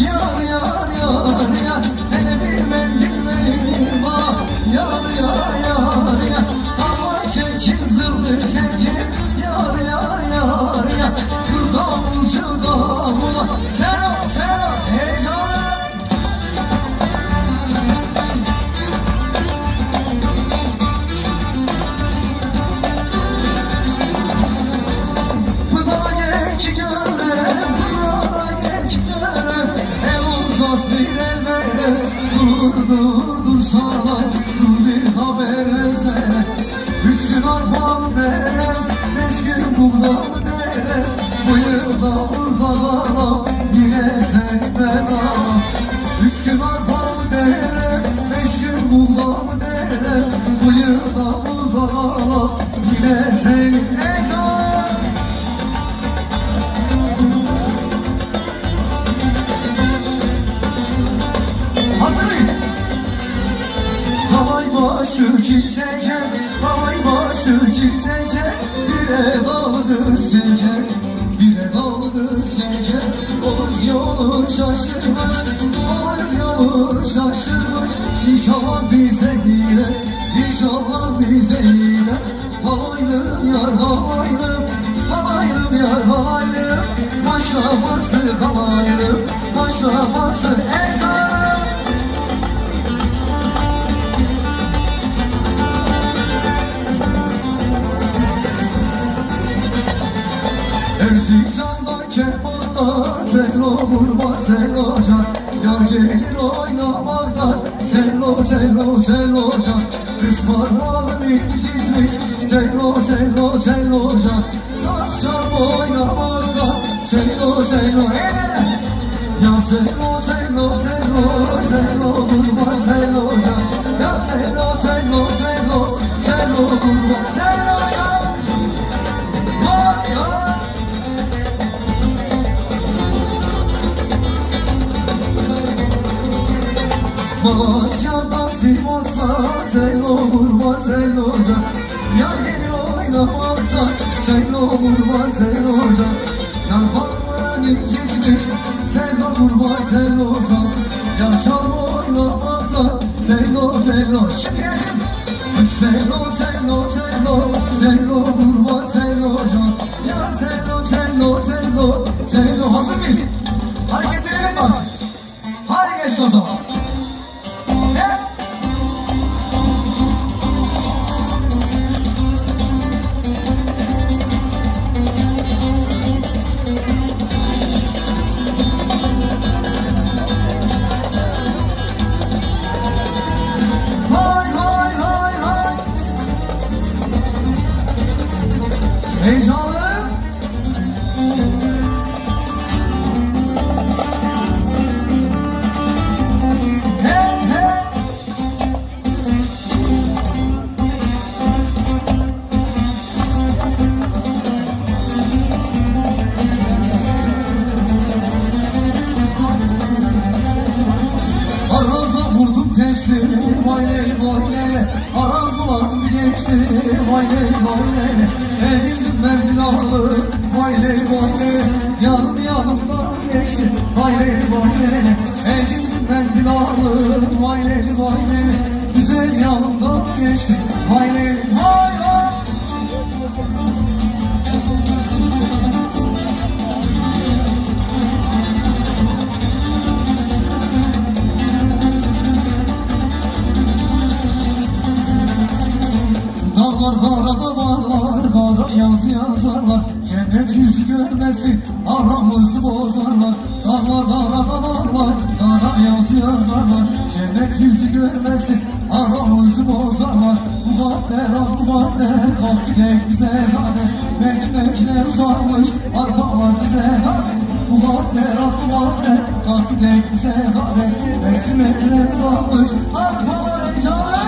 Yar yar yar yar Hele bir mendil ah, Yar yar yar yar. Ama çekin zıldır çekin buğdam dere Bu yılda yine sen bela Üç gün arpam dere, beş gün buğdam dere Bu yılda Urfa'da yine sen mıyız? Havay başı kimsece, başı kimsece Bire daldı sence, bire daldı sence Oğuz yolu şaşırmış, oğuz yolu şaşırmış İnşallah bize gire, inşallah bize gire Havaylım yar havaylım, havaylım yar havaylım Maşrafası havaylım, maşrafası eşarım Erzincan'da Cello vurma cello can. Yar gelir oynamaktan Cello cello cello can. Kız parmağın incizmiş. Cello cello cello can. Saç çam oynamaktan Cello cello eee Ya cello cello cello Cello vurma cello Malatya'da Sivas'ta Cello vurma cello can Yar gelir oynamakta Cello vurma cello can Yar parmağın incitmiş Cello vurma cello can Yar çalma oynamakta Cello cello Şimdi gelsin. Cello cello cello Cello vurma cello Heyecanlı. Hey bulan geçti vay vay. Ben bilalı vay vay Yanım yanımdan geçti vay vay ben bilalı vay vay Güzel yanımdan geçti vay vay vay Dağlar karada bağlar, kara yaz yazarlar. Cennet yüz görmesin, aramızı bozarlar. Dağlar karada bağlar, kara yaz yazarlar. Cennet yüzü görmesin, aramızı bozarlar. Ah bu vakler, kalk gidelim bize hadi Mekmekler uzanmış, arkalar bize hadi ah bu vakler, kalk gidelim bize hadi Mekmekler uzanmış, arkalar heyecanlı